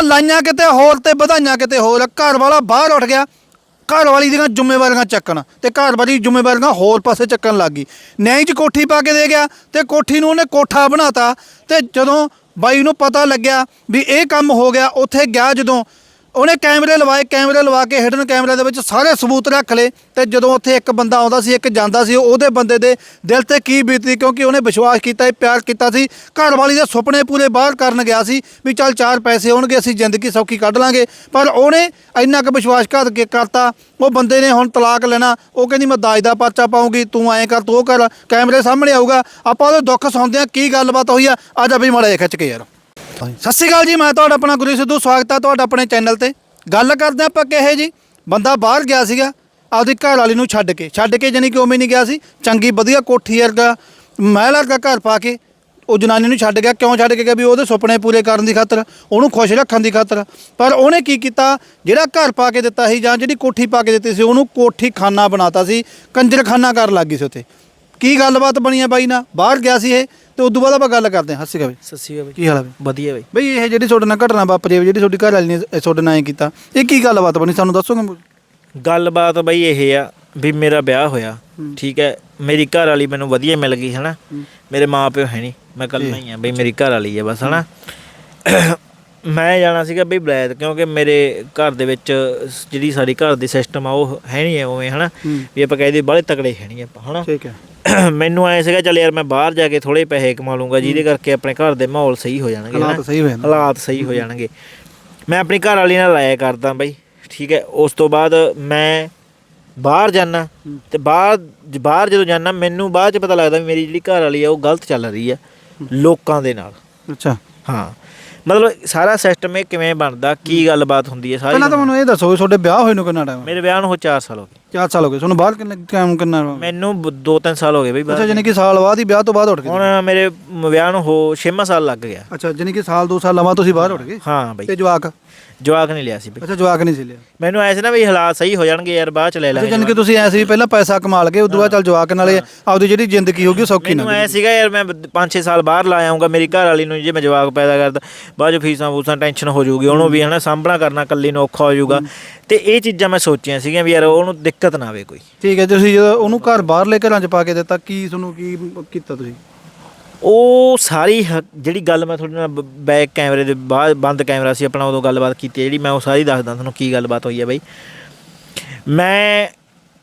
ਮੋਹਰਾਂ ਲਾਈਆਂ ਕਿਤੇ, ਹੋਰ ਤੇ ਵਧਾਈਆਂ ਕਿਤੇ, ਹੋਰ। ਘਰ ਵਾਲਾ ਬਾਹਰ ਉੱਠ ਗਿਆ, ਘਰ ਵਾਲੀ ਦੀਆਂ ਜ਼ਿੰਮੇਵਾਰੀਆਂ ਚੱਕਣ। ਤੇ ਘਰ ਵਾਲੀ ਜ਼ਿੰਮੇਵਾਰੀਆਂ ਹੋਰ ਪਾਸੇ ਚੱਕਣ ਲੱਗ ਗਈ। ਨਿਆਂ 'ਚ ਕੋਠੀ ਪਾ ਕੇ ਦੇ ਗਿਆ ਤੇ ਕੋਠੀ ਨੂੰ ਉਹਨੇ ਕੋਠਾ ਬਣਾਤਾ। ਤੇ ਜਦੋਂ ਬਾਈ ਨੂੰ ਪਤਾ ਲੱਗਿਆ ਵੀ ਇਹ ਕੰਮ ਹੋ ਗਿਆ, ਉੱਥੇ ਗਿਆ ਜਦੋਂ ਉਹਨੇ ਕੈਮਰੇ ਲਵਾਏ, ਕੈਮਰੇ ਲਵਾ ਕੇ ਹਿਡਨ ਕੈਮਰੇ ਦੇ ਵਿੱਚ ਸਾਰੇ ਸਬੂਤ ਰੱਖ ਲਏ ਤੇ ਜਦੋਂ ਉੱਥੇ ਇੱਕ ਬੰਦਾ ਆਉਂਦਾ ਸੀ, ਇੱਕ ਜਾਂਦਾ ਸੀ, ਉਹਦੇ ਬੰਦੇ ਦੇ ਦਿਲ ਤੇ ਕੀ ਬੀਤੀ ਕਿਉਂਕਿ ਉਹਨੇ ਵਿਸ਼ਵਾਸ ਕੀਤਾ ਸੀ ਪਿਆਰ ਕੀਤਾ ਸੀ। ਘਰ ਵਾਲੀ ਦੇ ਸੁਪਨੇ ਪੂਰੇ ਬਾਹਰ ਕਰਨ ਗਿਆ ਸੀ ਵੀ ਚੱਲ ਚਾਰ ਪੈਸੇ ਆਉਣਗੇ ਅਸੀਂ ਜ਼ਿੰਦਗੀ ਸੌਖੀ ਕੱਢ ਲਾਂਗੇ। ਪਰ ਉਹਨੇ ਇੰਨਾ ਕੁ ਵਿਸ਼ਵਾਸਘਾਤ ਕੇ ਕਰਤਾ, ਉਹ ਬੰਦੇ ਨੇ ਹੁਣ ਤਲਾਕ ਲੈਣਾ, ਉਹ ਕਹਿੰਦੀ ਮੈਂ ਦਾਜ ਦਾ ਪਰਚਾ ਪਾਉਂਗੀ ਤੂੰ ਐਂ ਕਰ, ਤੂੰ ਉਹ ਕਰ, ਕੈਮਰੇ ਸਾਹਮਣੇ ਆਊਗਾ। ਆਪਾਂ ਉਹਦੇ ਦੁੱਖ ਸੁਣਦੇ ਆ ਕੀ ਗੱਲਬਾਤ ਹੋਈ ਆ, ਅੱਜ ਵੀ ਮਾੜਾ ਜਿਹਾ ਖਿੱਚ ਕੇ ਯਾਰ। ਸਤਿ ਸ਼੍ਰੀ ਅਕਾਲ ਜੀ, ਮੈਂ ਤੁਹਾਡਾ ਆਪਣਾ ਗੁਰੂ ਸਿੱਧੂ, ਸਵਾਗਤ ਹੈ ਤੁਹਾਡਾ ਆਪਣੇ ਚੈਨਲ ਤੇ। ਗੱਲ ਕਰਦੇ ਆਪਾਂ ਕਿਹੇ ਜੀ। ਬੰਦਾ ਬਾਹਰ ਗਿਆ ਸੀਗਾ, ਆਪਦੀ ਘਰ ਵਾਲੀ ਨੂੰ ਛੱਡ ਕੇ। ਛੱਡ ਕੇ ਜਾਨੀ ਕਿ ਉਵੇਂ ਨਹੀਂ ਗਿਆ ਸੀ। ਚੰਗੀ, ਵਧੀਆ ਕੋਠੀ ਵਰਗਾ, ਮਹਿਲ ਵਰਗਾ ਘਰ ਪਾ ਕੇ ਉਹ ਜਨਾਨੀ ਨੂੰ ਛੱਡ ਗਿਆ। ਕਿਉਂ ਛੱਡ ਕੇ ਗਿਆ? ਵੀ ਉਹਦੇ ਸੁਪਨੇ ਪੂਰੇ ਕਰਨ ਦੀ ਖਾਤਰ, ਉਹਨੂੰ ਖੁਸ਼ ਰੱਖਣ ਦੀ ਖਾਤਰ। ਪਰ ਉਹਨੇ ਕੀ ਕੀਤਾ? ਜਿਹੜਾ ਘਰ ਪਾ ਕੇ ਦਿੱਤਾ ਸੀ ਜਾਂ ਜਿਹੜੀ ਕੋਠੀ ਪਾ ਕੇ ਦਿੱਤੀ ਸੀ, ਉਹਨੂੰ ਕੋਠੀ ਖਾਨਾ ਬਣਾਤਾ ਸੀ। ਕੰਜਰਖਾਨਾ ਕਰਨ ਲੱਗ ਗਈ ਸੀ ਉੱਥੇ। ਕੀ ਗੱਲਬਾਤ ਬਣੀ ਆ ਬਾਈ ਨਾ ਬਾਹਰ ਗਿਆ ਸੀ ਇਹ। ਤੇ ਉਦੋਂ ਬਾਅਦ ਆਪਾਂ ਗੱਲ ਕਰਦੇ ਹਾਂ। ਹੱਸੀ ਕਾ ਸਤਿ ਸ਼੍ਰੀ ਅਕਾਲ ਕੀ ਹਾਲ ਹੈ ਬਈ? ਵਧੀਆ ਬਈ। ਬਈ ਇਹ ਜਿਹੜੀ ਤੁਹਾਡੇ ਨਾਲ ਘਟਨਾ ਵਾਪਰੀ ਹੈ, ਜਿਹੜੀ ਤੁਹਾਡੀ ਘਰ ਵਾਲੀ ਨੇ ਤੁਹਾਡੇ ਨਾਲ ਐ ਕੀਤਾ ਇਹ ਕੀ ਗੱਲਬਾਤ ਬਣੀ? ਸਾਨੂੰ ਦੱਸੋਗੇ ਗੱਲਬਾਤ ਬਈ ਇਹ ਆ ਵੀ ਮੇਰਾ ਵਿਆਹ ਹੋਇਆ ਠੀਕ ਹੈ? ਮੇਰੀ ਘਰ ਵਾਲੀ ਮੈਨੂੰ ਵਧੀਆ ਮਿਲ ਗਈ ਹਨਾ? ਮੇਰੇ ਮਾਪਿਓ ਹੈ ਨਹੀਂ ਮੈਂ ਕੱਲਾ ਹੀ ਆ ਬਈ ਮੇਰੀ ਘਰ ਵਾਲੀ ਆ ਬਸ ਹਨਾ? ਮੈਂ ਜਾਣਾ ਸੀਗਾ ਬਈ ਬਲੈਦ ਕਿਉਂਕਿ ਮੇਰੇ ਘਰ ਦੇ ਵਿੱਚ ਜਿਹੜੀ ਸਾਡੀ ਘਰ ਦੀ ਸਿਸਟਮ ਆ ਉਹ ਹੈ ਨਹੀਂ ਉਵੇਂ ਹਨਾ? ਵੀ ਆਪਾਂ ਕਹਿੰਦੇ ਬਾਹਲੇ ਤਕੜੇ ਹੈ ਨਹੀਂ ਆਪਾਂ ਹਨਾ? ਠੀਕ ਹੈ ਮੈਨੂੰ ਐ ਸੀਗਾ ਚੱਲ ਯਾਰ ਮੈਂ ਬਾਹਰ ਜਾ ਕੇ ਥੋੜੇ ਪੈਸੇ ਕਮਾ ਲੂੰਗਾ ਜਿਹਦੇ ਕਰਕੇ ਆਪਣੇ ਘਰ ਦੇ ਮਾਹੌਲ ਸਹੀ ਹੋ ਜਾਣਗੇ ਹਾਲਾਤ। ਸਹੀ ਹੋ ਜਾਣਗੇ। ਹਾਲਾਤ ਸਹੀ ਹੋ ਜਾਣਗੇ। ਮੈਂ ਆਪਣੀ ਘਰ ਵਾਲੀ ਨਾਲ ਰਾਇ ਕਰਦਾ ਬਈ ਠੀਕ ਹੈ ਉਸ ਤੋਂ ਬਾਅਦ ਮੈਂ ਬਾਹਰ ਜਾਣਾ ਤੇ ਬਾਹਰ ਬਾਹਰ ਜਦੋਂ ਜਾਣਾ ਮੈਨੂੰ ਬਾਅਦ ਚ ਪਤਾ ਲੱਗਦਾ ਵੀ ਮੇਰੀ ਜਿਹੜੀ ਘਰ ਵਾਲੀ ਆ ਉਹ ਗਲਤ ਚੱਲ ਰਹੀ ਆ ਲੋਕਾਂ ਦੇ ਨਾਲ। ਅੱਛਾ। ਹਾਂ। ਮਤਲਬ ਸਾਰਾ ਸਿਸਟਮ ਇਹ ਕਿਵੇਂ ਬਣਦਾ ਕੀ ਗੱਲਬਾਤ ਹੁੰਦੀ ਹੈ ਸਾਰੀ ਪਹਿਲਾਂ ਤਾਂ ਮੈਨੂੰ ਇਹ ਦੱਸੋ ਵੀ ਤੁਹਾਡੇ ਵਿਆਹ ਹੋਏ ਨੂੰ ਕਿੰਨਾ ਟਾਈਮ ਮੇਰੇ ਵਿਆਹ ਨੂੰ ਹੋ 4 ਸਾਲ ਹੋ ਗਏ। 4 ਸਾਲ ਹੋ ਗਏ। ਤੁਹਾਨੂੰ ਬਾਹਰ ਕਿੰਨੇ ਟਾਈਮ ਕਿੰਨਾ ਮੈਨੂੰ 2-3 ਸਾਲ ਹੋ ਗਏ ਬਈ ਅੱਛਾ ਬਾਹਰ ਜਾਨੀ ਕਿ ਸਾਲ ਬਾਅਦ ਹੀ ਵਿਆਹ ਤੋਂ ਬਾਅਦ ਉੱਠ ਗਏ ਹੁਣ ਮੇਰੇ ਵਿਆਹ ਨੂੰ ਹੋ 6ਵਾਂ ਸਾਲ ਲੱਗ ਗਿਆ। ਅੱਛਾ ਜਾਨੀ ਕਿ ਸਾਲ 2 ਸਾਲ ਬਾਅਦ ਤੁਸੀਂ ਬਾਹਰ ਉੱਠ ਗਏ? ਹਾਂ ਬਈ। ਤੇ ਜਵਾਕ? ਜਵਾਕ ਨਹੀਂ ਲਿਆ ਸੀ ਬਈ। ਅੱਛਾ ਜਵਾਕ ਨਹੀਂ ਸੀ ਲਿਆ। ਮੈਨੂੰ ਐ ਸੀ ਨਾ ਵੀ ਹਾਲਾਤ ਸਹੀ ਹੋ ਜਾਣਗੇ ਯਾਰ ਬਾਅਦ ਚ ਲੈ ਅੱਛਾ ਲਾਂਗੇ ਜਾਨੀ ਕਿ ਤੁਸੀਂ ਐ ਸੀ ਵੀ ਪਹਿਲਾਂ ਪੈਸਾ ਕਮਾ ਲਗੇ ਉਦੋਂ ਬਾਅਦ ਚੱਲ ਜਵਾਕ ਨਾਲੇ ਆਪਦੀ ਜਿਹੜੀ ਜ਼ਿੰਦਗੀ ਹੋਗੀ ਉਹ ਸੌਖੀ ਨਾ ਮੈਨੂੰ ਐ ਸੀਗਾ ਯਾਰ ਮੈਂ 5-6 ਸਾਲ ਬਾਹਰ ਲਾ ਆਉਂਗਾ ਮੇਰੀ ਘਰ ਵਾਲੀ ਨੂੰ ਜੇ ਮੈਂ ਜਵਾਕ ਪੈਦਾ ਕਰਦਾ ਬਾਅਦ ਚ ਫੀਸਾਂ ਫੂਸਾਂ ਟੈਨਸ਼ਨ ਹੋ ਜਾਊਗੀ ਉਹਨੂੰ ਵੀ ਹਨਾ ਸਾਂਭਣਾ ਕਰਨਾ ਇਕੱਲੀ ਨੂੰ ਔਖਾ ਹੋ ਜਾਊਗਾ। ਤੇ ਇਹ ਚੀਜ਼ਾਂ ਮੈਂ ਸੋਚੀਆਂ ਸੀਗੀਆਂ ਵੀ ਯਾਰ ਉਹਨੂੰ ਦਿੱਕਤ ਨਾ ਆਵੇ ਕੋਈ। ਠੀਕ ਹੈ ਤੁਸੀਂ ਜਦੋਂ ਉਹਨੂੰ ਘਰ ਬਾਹਰਲੇ ਘਰਾਂ 'ਚ ਪਾ ਕੇ ਦਿੱਤਾ ਕੀ ਤੁਹਾਨੂੰ ਕੀ ਕੀਤਾ ਤੁਸੀਂ? ਉਹ ਸਾਰੀ ਹ- ਜਿਹੜੀ ਗੱਲ ਮੈਂ ਤੁਹਾਡੇ ਨਾਲ ਬ- ਬੈਕ ਕੈਮਰੇ ਦੇ ਬਾਅਦ ਬੰਦ ਕੈਮਰਾ ਸੀ, ਆਪਣਾ ਉਦੋਂ ਗੱਲਬਾਤ ਕੀਤੀ ਜਿਹੜੀ, ਮੈਂ ਉਹ ਸਾਰੀ ਦੱਸਦਾ ਤੁਹਾਨੂੰ ਕੀ ਗੱਲਬਾਤ ਹੋਈ ਹੈ ਬਾਈ। ਮੈਂ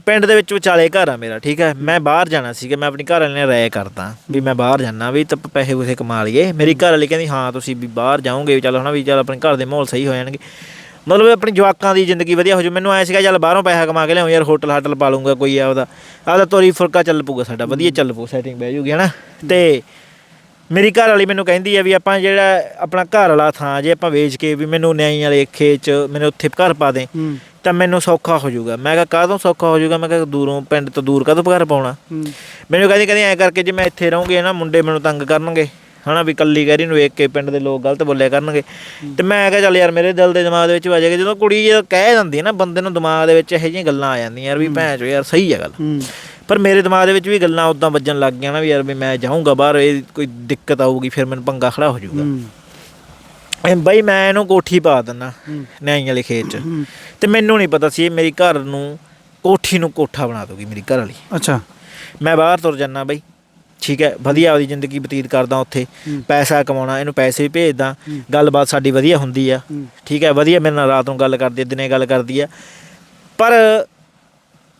ਪਿੰਡ ਦੇ ਵਿੱਚ ਵਿਚਾਲੇ ਘਰ ਆ ਮੇਰਾ, ਠੀਕ ਹੈ? ਮੈਂ ਬਾਹਰ ਜਾਣਾ ਸੀਗਾ, ਮੈਂ ਆਪਣੀ ਘਰ ਵਾਲੇ ਨਾਲ ਰਾਇ ਕਰਦਾ ਵੀ ਮੈਂ ਬਾਹਰ ਜਾਣਾ ਵੀ ਤਾਂ ਪੈਸੇ ਪੂਸੇ ਕਮਾ ਲਈਏ। ਮੇਰੀ ਘਰ ਵਾਲੀ ਕਹਿੰਦੀ, ਹਾਂ, ਤੁਸੀਂ ਵੀ ਬਾਹਰ ਜਾਓਗੇ, ਵੀ ਚੱਲ ਹਨਾ ਵੀ ਚੱਲ ਆਪਣੇ ਘਰ ਦੇ ਮਾਹੌਲ ਸਹੀ ਹੋ ਜਾਣਗੇ। ਮਤਲਬ ਆਪਣੇ ਜਵਾਕਾਂ ਦੀ ਜ਼ਿੰਦਗੀ ਵਧੀਆ ਹੋ ਜਾਊ ਮੈਨੂੰ ਐ ਸੀਗਾ, ਚੱਲ ਬਾਹਰੋਂ ਪੈਸਾ ਕਮਾ ਕੇ ਲਿਆਉਂ ਯਾਰ, ਹੋਟਲ ਹਾਟਲ ਪਾ ਲੂੰਗਾ ਕੋਈ ਆਪਦਾ। ਆਪਦਾ ਤੋਰੀ ਫੁਲਕਾ ਚੱਲ ਪੂਗਾ ਸਾਡਾ, ਵਧੀਆ ਚੱਲ ਪੂ ਸੈਟਿੰਗ ਬਹਿ ਜੂਗੀ, ਹਨਾ? ਤੇ ਮੇਰੀ ਘਰ ਵਾਲੀ ਮੈਨੂੰ ਕਹਿੰਦੀ ਆ ਵੀ ਆਪਾਂ ਜਿਹੜਾ ਆਪਣਾ ਘਰ ਵਾਲਾ ਥਾਂ ਜੇ ਆਪਾਂ ਵੇਚ ਕੇ ਵੀ ਮੈਨੂੰ ਨਿਆਈ ਵਾਲੇ ਖੇਤ ਚ ਮੈਨੂੰ ਉੱਥੇ ਘਰ ਪਾ ਦੇ ਤਾਂ ਮੈਨੂੰ ਸੌਖਾ ਹੋ ਜਾਊਗਾ। ਮੈਂ ਕਿਹਾ ਕਾਹਦੋਂ ਸੌਖਾ ਹੋ ਜਾਊਗਾ? ਮੈਂ ਕਿਹਾ ਦੂਰੋਂ ਪਿੰਡ ਤੋਂ ਦੂਰ ਕਾਹਦੋਂ ਘਰ ਪਾਉਣਾ? ਮੈਨੂੰ ਕਹਿੰਦੀ ਕਹਿੰਦੀ ਐਂ ਕਰਕੇ ਜੇ ਮੈਂ ਇੱਥੇ ਰਹੂੰਗੀ ਨਾ ਮੁੰਡੇ ਮੈਨੂੰ ਤੰਗ ਕਰਨਗੇ। ਹਨਾ ਵੀ ਕੱਲੀ ਗਹਿਰੀ ਨੂੰ ਵੇਖ ਕੇ ਪਿੰਡ ਦੇ ਲੋਕ ਗਲਤ ਬੋਲਿਆ ਕਰਨਗੇ। ਤੇ ਮੈਂ ਕਿਹਾ ਚੱਲ ਯਾਰ ਮੇਰੇ ਦਿਲ ਦੇ ਦਿਮਾਗ ਦੇ ਵਿੱਚ ਵਜੇਗਾ ਜਦੋਂ ਕੁੜੀ ਜਦੋਂ ਕਹਿ ਦਿੰਦੀ ਹੈ ਨਾ ਬੰਦੇ ਨੂੰ ਦਿਮਾਗ ਦੇ ਵਿੱਚ ਇਹੋ ਜਿਹੀਆਂ ਗੱਲਾਂ ਆ ਜਾਂਦੀਆਂ ਯਾਰ ਵੀ ਭੈਣ ਚੋ ਯਾਰ ਸਹੀ ਹੈ ਗੱਲ। ਪਰ ਮੇਰੇ ਦਿਮਾਗ ਦੇ ਵਿੱਚ ਵੀ ਗੱਲਾਂ ਉਦਾਂ ਵੱਜਣ ਲੱਗ ਗਈਆਂ ਨਾ ਵੀ ਯਾਰ ਵੀ ਮੈਂ ਜਾਊਂਗਾ ਬਾਹਰ ਇਹ ਕੋਈ ਦਿੱਕਤ ਆਊਗੀ ਫਿਰ ਮੈਨੂੰ ਪੰਗਾ ਖੜਾ ਹੋ ਜਾਊਗਾ ਬਈ ਮੈਂ ਇਹਨੂੰ ਕੋਠੀ ਪਾ ਹੂੰ। ਨਿਆਈ ਵਾਲੇ ਖੇਤ 'ਚ। ਤੇ ਮੈਨੂੰ ਨਹੀਂ ਪਤਾ ਸੀ ਇਹ ਮੇਰੀ ਘਰ ਨੂੰ ਕੋਠੀ ਨੂੰ ਕੋਠਾ ਬਣਾ ਦੂਗੀ ਮੇਰੀ ਘਰ ਵਾਲੀ ਅੱਛਾ ਮੈਂ ਬਾਹਰ ਤੁਰ ਜਾਣਾ ਬਈ ਠੀਕ ਹੈ ਵਧੀਆ ਆਪਦੀ ਜ਼ਿੰਦਗੀ ਬਤੀਤ ਕਰਦਾ ਉੱਥੇ। ਪੈਸਾ ਕਮਾਉਣਾ ਇਹਨੂੰ ਪੈਸੇ ਵੀ ਭੇਜਦਾ। ਗੱਲਬਾਤ ਸਾਡੀ ਵਧੀਆ ਹੁੰਦੀ ਆ। ਠੀਕ ਹੈ ਵਧੀਆ ਮੇਰੇ ਨਾਲ ਰਾਤ ਨੂੰ ਗੱਲ ਕਰਦੀ ਦਿਨੇ ਗੱਲ ਕਰਦੀ ਆ ਪਰ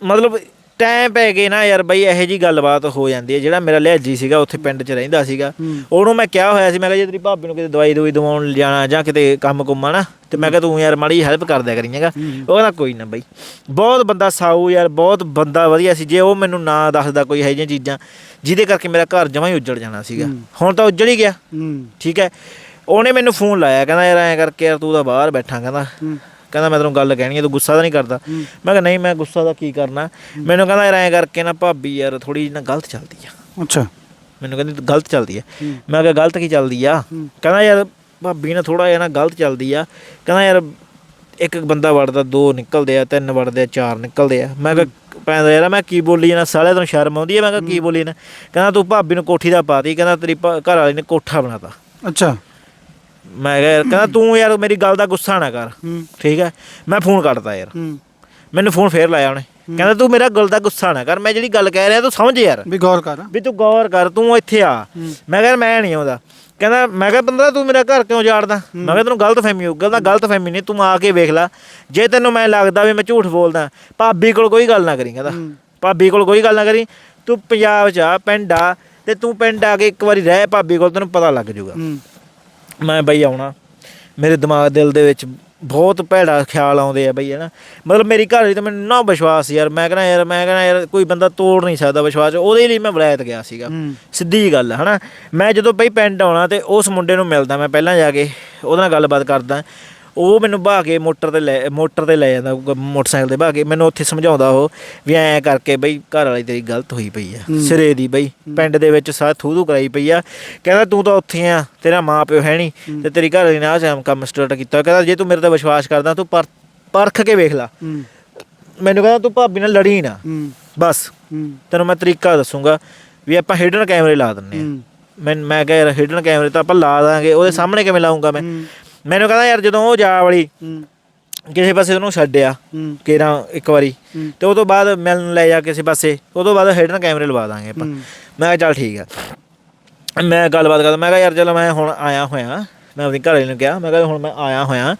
ਮਤਲਬ ਟਾਈਮ ਪੈ ਗਏ ਨਾ ਯਾਰ ਬਈ ਇਹੋ ਜੀ ਗੱਲਬਾਤ ਹੋ ਜਾਂਦੀ ਹੈ ਜਿਹੜਾ ਮੇਰਾ ਲਿਹਾਜੀ ਸੀਗਾ ਉੱਥੇ ਪਿੰਡ 'ਚ ਰਹਿੰਦਾ ਸੀਗਾ। ਉਹਨੂੰ ਮੈਂ ਕਿਹਾ ਹੋਇਆ ਸੀ ਮੈਂ ਕਿਹਾ ਜੇ ਤੇਰੀ ਭਾਬੀ ਨੂੰ ਕਿਤੇ ਦਵਾਈ ਦਵਾਈ ਦਵਾਉਣ ਜਾਣਾ ਜਾਂ ਕਿਤੇ ਕੰਮ ਕੁੰਮਾ ਨਾ ਤੇ ਮੈਂ ਕਿਹਾ ਤੂੰ ਯਾਰ ਮਾੜੀ ਹੈਲਪ ਕਰ ਦਿਆ ਕਰੀਂਗਾ। ਉਹ ਕਹਿੰਦਾ ਕੋਈ ਨਾ ਬਈ। ਬਹੁਤ ਬੰਦਾ ਸਾਊ ਯਾਰ ਬਹੁਤ ਬੰਦਾ ਵਧੀਆ ਸੀ ਜੇ ਉਹ ਮੈਨੂੰ ਨਾ ਦੱਸਦਾ ਕੋਈ ਇਹੋ ਜਿਹੀਆਂ ਚੀਜ਼ਾਂ ਜਿਹਦੇ ਕਰਕੇ ਮੇਰਾ ਘਰ ਜਮਾਂ ਹੀ ਉੱਜੜ ਜਾਣਾ ਸੀਗਾ। ਹੁਣ ਤਾਂ ਉੱਜੜ ਹੀ ਗਿਆ। ਠੀਕ ਹੈ। ਉਹਨੇ ਮੈਨੂੰ ਫੋਨ ਲਾਇਆ ਕਹਿੰਦਾ ਯਾਰ ਐਂ ਕਰਕੇ ਯਾਰ ਤੂੰ ਤਾਂ ਬਾਹਰ ਬੈਠਾ ਕਹਿੰਦਾ। ਕਹਿੰਦਾ ਮੈਂ ਤੈਨੂੰ ਗੱਲ ਕਹਿਣੀ ਹੈ ਤੂੰ ਗੁੱਸਾ ਤਾਂ ਨਹੀਂ ਕਰਦਾ। ਹੂੰ। ਮੈਂ ਕਿਹਾ ਨਹੀਂ ਮੈਂ ਗੁੱਸਾ ਦਾ ਕੀ ਕਰਨਾ? ਮੈਨੂੰ ਕਹਿੰਦਾ ਯਾਰ ਐਂ ਕਰਕੇ ਨਾ ਭਾਬੀ ਯਾਰ ਥੋੜੀ ਜਿਹੀ ਨਾ ਗਲਤ ਚੱਲਦੀ ਆ। ਅੱਛਾ। ਮੈਨੂੰ ਕਹਿੰਦੀ ਗਲਤ ਚੱਲਦੀ ਆ। ਹੂੰ। ਮੈਂ ਕਿਹਾ ਗਲਤ ਕੀ ਚੱਲਦੀ ਆ? ਹੂੰ। ਕਹਿੰਦਾ ਯਾਰ ਭਾਬੀ ਨਾਲ ਥੋੜਾ ਜਿਹਾ ਨਾ ਗਲਤ ਚੱਲਦੀ ਆ। ਕਹਿੰਦਾ ਯਾਰ ਇੱਕ ਬੰਦਾ ਵੜਦਾ ਦੋ ਨਿਕਲਦੇ ਆ ਤਿੰਨ ਵੜਦੇ ਆ ਚਾਰ ਨਿਕਲਦੇ ਆ। ਮੈਂ ਕਿਹਾ ਪੈਂਦਾ ਯਾਰ ਮੈਂ ਕੀ ਬੋਲੀ ਨਾ ਸਾਲੇ ਤੈਨੂੰ ਸ਼ਰਮ ਆਉਂਦੀ ਆ ਮੈਂ ਕਿਹਾ ਕੀ ਬੋਲੀ ਨਾ ਕਹਿੰਦਾ ਤੂੰ ਭਾਬੀ ਨੂੰ ਕੋਠੀ ਦਾ ਪਾਤੀ ਕਹਿੰਦਾ ਤੇਰੀ ਘਰ ਵਾਲੀ ਨੇ ਕੋਠਾ ਬਣਾਤਾ। ਅੱਛਾ। ਮੈਂ ਕਿਹਾ ਯਾਰ ਕਹਿੰਦਾ ਤੂੰ ਯਾਰ ਮੇਰੀ ਗੱਲ ਦਾ ਗੁੱਸਾ ਨਾ ਕਰ। ਠੀਕ ਹੈ? ਮੈਂ ਫੋਨ ਕੱਟਦਾ ਯਾਰ। ਮੈਨੂੰ ਫੋਨ ਫੇਰ ਲਾਇਆ ਉਹਨੇ। ਕਹਿੰਦਾ ਤੂੰ ਮੇਰਾ ਗੱਲ ਦਾ ਗੁੱਸਾ ਨਾ ਕਰ ਮੈਂ ਜਿਹੜੀ ਗੱਲ ਕਹਿ ਰਿਹਾ ਤੂੰ ਸਮਝ ਯਾਰ। ਵੀ ਗੌਰ ਕਰ। ਵੀ ਤੂੰ ਗੌਰ ਕਰ ਤੂੰ ਇੱਥੇ ਆ। ਮੈਂ ਕਿਹਾ ਮੈਂ ਨਹੀਂ ਆਉਂਦਾ। ਕਹਿੰਦਾ ਮੈਂ ਕਿਹਾ ਬੰਦਾ ਤੂੰ ਮੇਰਾ ਘਰ ਕਿਉਂ ਜਾੜਦਾ ਮੈਂ ਕਿਹਾ ਤੈਨੂੰ ਗਲਤ ਫਹਿਮੀ ਹੋ ਗਲਤ ਗਲਤ ਫਹਿਮੀ ਨਹੀਂ ਤੂੰ ਆ ਕੇ ਵੇਖ ਲੈ। ਜੇ ਤੈਨੂੰ ਮੈਂ ਲੱਗਦਾ ਵੀ ਮੈਂ ਝੂਠ ਬੋਲਦਾ ਭਾਬੀ ਕੋਲ ਕੋਈ ਗੱਲ ਨਾ ਕਰੀ ਕਹਿੰਦਾ। ਭਾਬੀ ਕੋਲ ਕੋਈ ਗੱਲ ਨਾ ਕਰੀ। ਤੂੰ ਪੰਜਾਬ 'ਚ ਆ ਪਿੰਡ ਆ ਤੇ ਤੂੰ ਪਿੰਡ ਆ ਕੇ ਇੱਕ ਵਾਰੀ ਰਹਿ ਭਾਬੀ ਕੋਲ ਤੈਨੂੰ ਪਤਾ ਲੱਗ ਜਾਊਗਾ ਮੈਂ ਬਈ ਆਉਣਾ। ਮੇਰੇ ਦਿਮਾਗ ਦਿਲ ਦੇ ਵਿੱਚ ਬਹੁਤ ਭੈੜਾ ਖਿਆਲ ਆਉਂਦੇ ਆ ਬਈ ਹਨਾ। ਮਤਲਬ ਮੇਰੀ ਘਰ ਵਾਲੀ ਤੇ ਮੈਨੂੰ ਨਾ ਵਿਸ਼ਵਾਸ ਯਾਰ ਮੈਂ ਕਹਿੰਦਾ ਯਾਰ ਮੈਂ ਕਹਿੰਦਾ ਯਾਰ ਕੋਈ ਬੰਦਾ ਤੋੜ ਨਹੀਂ ਸਕਦਾ ਵਿਸ਼ਵਾਸ। ਉਹਦੇ ਲਈ ਮੈਂ ਵਲਾਇਤ ਗਿਆ ਸੀਗਾ। ਸਿੱਧੀ ਗੱਲ ਹਨਾ। ਮੈਂ ਜਦੋਂ ਬਈ ਪਿੰਡ ਆਉਣਾ ਤੇ ਉਸ ਮੁੰਡੇ ਨੂੰ ਮਿਲਦਾ ਮੈਂ ਪਹਿਲਾਂ ਜਾ ਕੇ ਉਹਦੇ ਨਾਲ ਗੱਲਬਾਤ ਕਰਦਾ। ਉਹ ਮੈਨੂੰ ਬਹਾ ਕੇ ਮੋਟਰ ਤੇ ਲੈ ਮੋਟਰ ਤੇ ਲੈ ਜਾਂਦਾ ਮੋਟਰਸਾਈਕਲ ਤੇ ਬਹਾ ਕੇ। ਮੈਨੂੰ ਉੱਥੇ ਸਮਝਾਉਂਦਾ ਉਹ ਵੀ ਐਂ ਕਰਕੇ ਬਈ ਘਰ ਵਾਲੀ ਤੇਰੀ ਗਲਤ ਹੋਈ ਪਈ ਆ ਸਿਰੇ ਦੀ ਬਈ। ਪਿੰਡ ਦੇ ਵਿੱਚ ਸਾਥ ਥੂ ਥੂ ਕਰਾਈ ਪਈ ਆ। ਕਹਿੰਦਾ ਤੂੰ ਤਾਂ ਉੱਥੇ ਆ ਤੇਰਾ ਮਾਂ ਪਿਓ ਹੈ ਨਹੀਂ ਤੇ ਤੇਰੀ ਘਰ ਵਾਲੀ ਨੇ ਆਹ ਕੰਮ- ਕੰਮ ਸਟਾਰਟ ਕੀਤਾ। ਕਹਿੰਦਾ ਜੇ ਤੂੰ ਮੇਰੇ ਤੇ ਵਿਸ਼ਵਾਸ ਕਰਦਾ ਤੂੰ ਪਰ- ਪਰਖ ਕੇ ਵੇਖ ਲੈ। ਮੈਨੂੰ ਕਹਿੰਦਾ ਤੂੰ ਭਾਬੀ ਨਾਲ ਲੜੀ ਨਾ। ਬਸ। ਤੈਨੂੰ ਮੈਂ ਤਰੀਕਾ ਦੱਸੂਗਾ ਵੀ ਆਪਾਂ ਹਿਡਨ ਕੈਮਰੇ ਲਾ ਦਿੰਨੇ ਆ। ਮੈਂ ਮੈਂ ਕਿਹਾ ਹਿਡਨ ਕੈਮਰੇ ਤਾਂ ਆਪਾਂ ਲਾ ਦਾਂਗੇ ਉਹਦੇ ਸਾਹਮਣੇ ਕਿਵੇਂ ਲਾਉਂਗਾ ਮੈਂ? ਮੈਨੂੰ ਕਹਿੰਦਾ ਯਾਰ ਜਦੋਂ ਉਹ ਜਾ ਵਾਲੀ ਹੂੰ। ਕਿਸੇ ਪਾਸੇ ਉਹਨੂੰ ਛੱਡਿਆ ਹੂੰ। ਕੇਰਾ ਇੱਕ ਵਾਰੀ। ਤੇ ਉਹ ਤੋਂ ਬਾਅਦ ਮਿਲਣ ਲੈ ਜਾ ਕਿਸੇ ਪਾਸੇ ਉਹ ਤੋਂ ਬਾਅਦ ਹਿਡਨ ਕੈਮਰੇ ਲਵਾ ਦਾਂਗੇ ਆਪਾਂ। ਮੈਂ ਕਿਹਾ ਚੱਲ ਠੀਕ ਆ। ਮੈਂ ਗੱਲਬਾਤ ਕਰਦਾ ਮੈਂ ਕਿਹਾ ਯਾਰ ਚਲੋ ਮੈਂ ਹੁਣ ਆਇਆ ਹੋਇਆ। ਮੈਂ ਆਪਣੀ ਘਰ ਵਾਲੀ ਨੂੰ ਕਿਹਾ ਮੈਂ ਕਿਹਾ ਹੁਣ ਮੈਂ ਆਇਆ ਹੋਇਆ।